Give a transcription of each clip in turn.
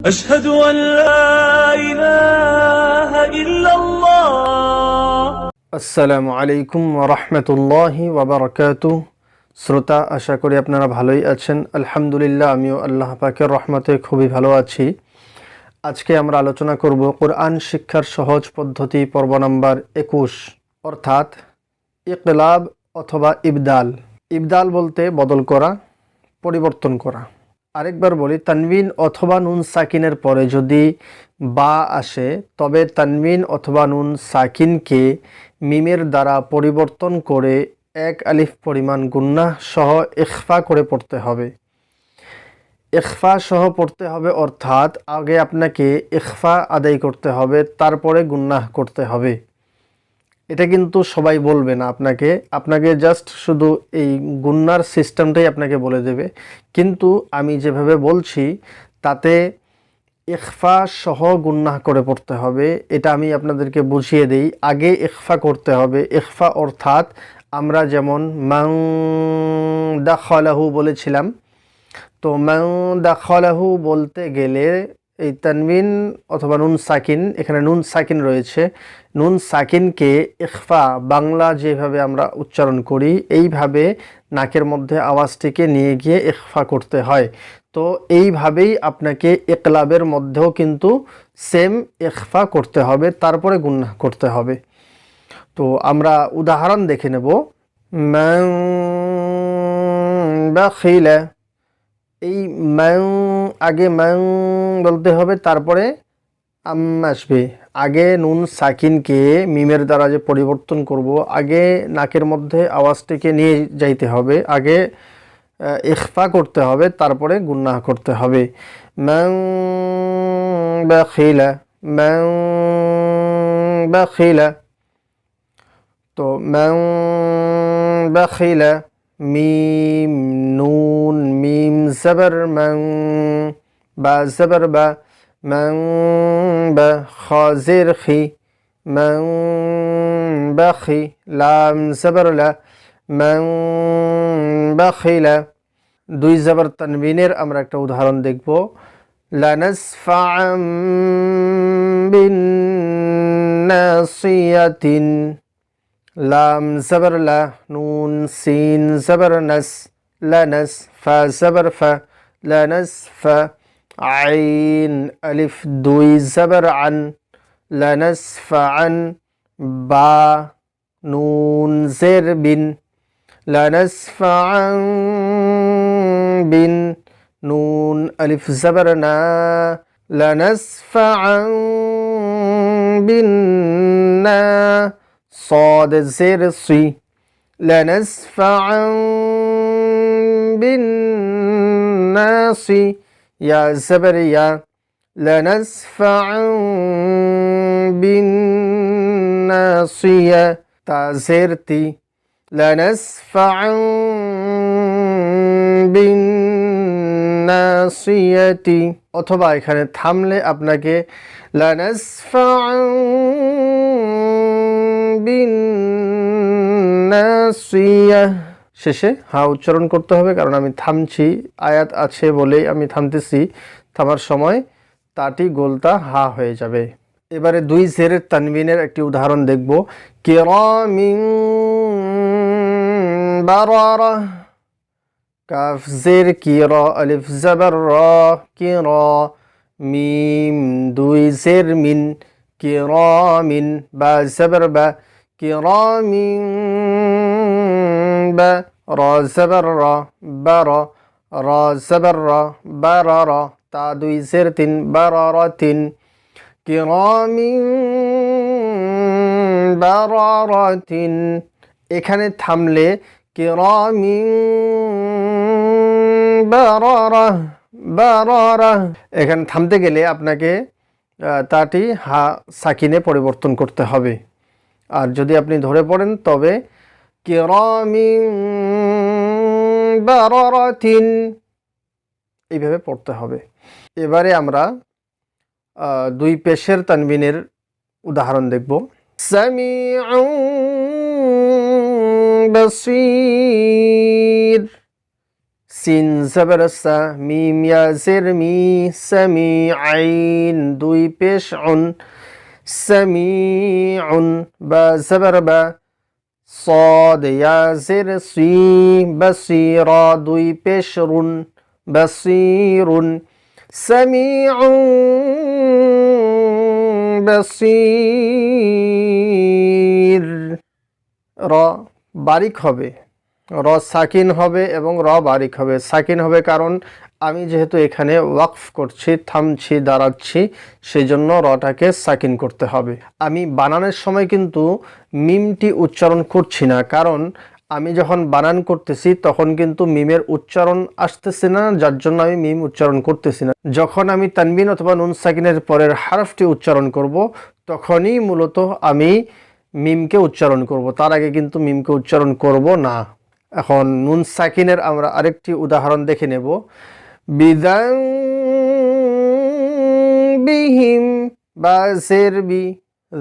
أشهد أن لا إله إلا الله আসসালামু আলাইকুম রহমতুল্লাহি ওবরাকাত শ্রোতা আশা করি আপনারা ভালোই আছেন আলহামদুলিল্লাহ আমিও আল্লাহ পাকের রহমতে খুবই ভালো আছি আজকে আমরা আলোচনা করব কোরআন শিক্ষার সহজ পদ্ধতি পর্ব নাম্বার একুশ অর্থাৎ ইকলাব অথবা ইবদাল ইবদাল বলতে বদল করা পরিবর্তন করা আরেকবার বলি, তানবিন অথবা নুন সাকিনের পরে যদি বা আসে, তবে তানবিন অথবা নুন সাকিনকে মিমের দ্বারা পরিবর্তন করে এক আলিফ পরিমাণ গুন্নাহ সহ ইখফা করে পড়তে হবে। ইখফা সহ পড়তে হবে অর্থাৎ আগে আপনাকে ইখফা আদায় করতে হবে, তারপরে গুন্নাহ করতে হবে। এটা কিন্তু সবাই বলবে না আপনাকে। আপনাকে জাস্ট শুধু এই গুন্নার সিস্টেমটাই আপনাকে বলে দেবে। কিন্তু আমি যেভাবে বলছি, তাতে ইখফা সহ গুন্নাহ করে পড়তে হবে। এটা আমি আপনাদেরকে বুঝিয়ে দিই। আগে ইখফা করতে হবে। ইখফা অর্থাৎ আমরা যেমন মাং দাখলাহু বলেছিলাম, তো মাং দাখলাহু বলতে গেলে এই তানবিন অথবা নুন সাকিন, এখানে নুন সাকিন রয়েছে। নুন সাকিনকে ইখফা, বাংলা যেভাবে আমরা উচ্চারণ করি, এইভাবে নাকের মধ্যে আওয়াজটিকে নিয়ে গিয়ে ইখফা করতে হয়। তো এইভাবেই আপনাকে একলাবের মধ্যেও কিন্তু সেম ইখফা করতে হবে, তারপরে গুন্নাহ করতে হবে। তো আমরা উদাহরণ দেখে নেব। বাখিলা এই ম্যাং, আগে ম্যাং বলতে হবে, তারপরে আম আসবে। আগে নুন সাকিনকে মিমের দ্বারা যে পরিবর্তন করব, আগে নাকের মধ্যে আওয়াজটিকে নিয়ে যাইতে হবে, আগে ইখফা করতে হবে, তারপরে গুন্নাহ করতে হবে। ম্যাং বাখিলা ম্যাং বাখিলা। তো ম্যাং বাখিলা মিম, নুন, মিম জবর ম্যাং বা জবর বা ম্যাং বা, খাজির, খি ম্যাং বাখি লাম জবর লা ম্যাং বাখিলা দুই জবর তানবিনের আমরা একটা উদাহরণ দেখব। লানাসফা'আম বিন্নাসিয়াতিন। লাম জবর লা নুন সিন জবর নস লানস ফা জবর ফা লানস ফা আইন আলিফ দুই জবর আন লানস ফা আন বা নুন জের বিন লানস ফা আন বিন নুন আলিফ জবর না লানস ফা আন বিন না صاد زر صي لنسفعا بالناصي يا زبر يا لنسفعا بالناصية تازرتي لنسفعا بالناصية অথবা এখানে থামলে আপনাকে লানাসফা'আন শেষে হা উচ্চারণ করতে হবে, কারণ আমি থামছি। আয়াত আছে বলেই আমি থামতেছি। থামার সময় তাটি গোলতা হা হয়ে যাবে। এবারে দুই জেরের তানবিনের একটি উদাহরণ দেখব। কিরামিন বারারা। জের কির, আলিফ জবর র মিম, দুই জের মিন। কিরামিন বা জবর বা কিরামিন বা র জবর র বার র জবর র বারার তা দুই জের তিন বারারাতিন কিরামিন বারারাতিন এখানে থামলে কিরামিন বারারা বারারা এখানে থামতে গেলে আপনাকে তাটি হা সাকিনে পরিবর্তন করতে হবে। আর যদি আপনি ধরে পড়েন, তবে কিরামিন বারারাতিন, এইভাবে পড়তে হবে। এবারে আমরা দুই পেশের তানবিনের উদাহরণ দেখব। সামিউন বাসীর সিন জবর সা মিম ইয়া জের মি সামি আইন দুই পেশ উন সামিউন বা জবর বা صاد يا زر سي بصيرا দুই পেশ রুন بصير سميع بصير র বারিক হবে র সাকিন হবে এবং র বারিক হবে। সাকিন হবে কারণ আমি যেহেতু এখানে ওয়াকফ করছি, থামছি, দাঁড়াচ্ছি সেই জন্য রটাকে সাকিন করতে হবে। আমি বানানের সময় কিন্তু মিমটি উচ্চারণ করছি না, কারণ আমি যখন বানান করতেছি তখন কিন্তু মিমের উচ্চারণ আসতেছে না, যার জন্য আমি মিম উচ্চারণ করতেছি না। যখন আমি তানবিন অথবা নুন সাকিনের পরের হারফটি উচ্চারণ করব, তখনই মূলত আমি মিমকে উচ্চারণ করব। তার আগে কিন্তু মিমকে উচ্চারণ করব না। এখন নুন সাকিনের আমরা আরেকটি উদাহরণ দেখে নেব। বিদাং বিহিম বা বি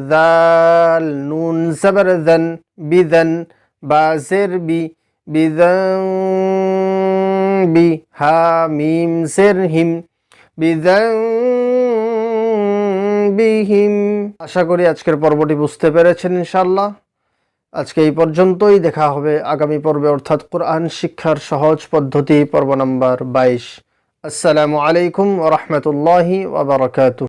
দাল নুন জবর দন বিদন বা বি বিদং বি হা মিম জের হিম বিদং বিহিম আশা করি আজকের পর্বটি বুঝতে পেরেছেন ইনশাল্লাহ আজকে এই পর্যন্তই। দেখা হবে আগামী পর্বে, অর্থাৎ কোরআন শিক্ষার সহজ পদ্ধতি, পর্ব নম্বর বাইশ। আসসালামু আলাইকুম রহমতুল্লাহি ওবরাকাতু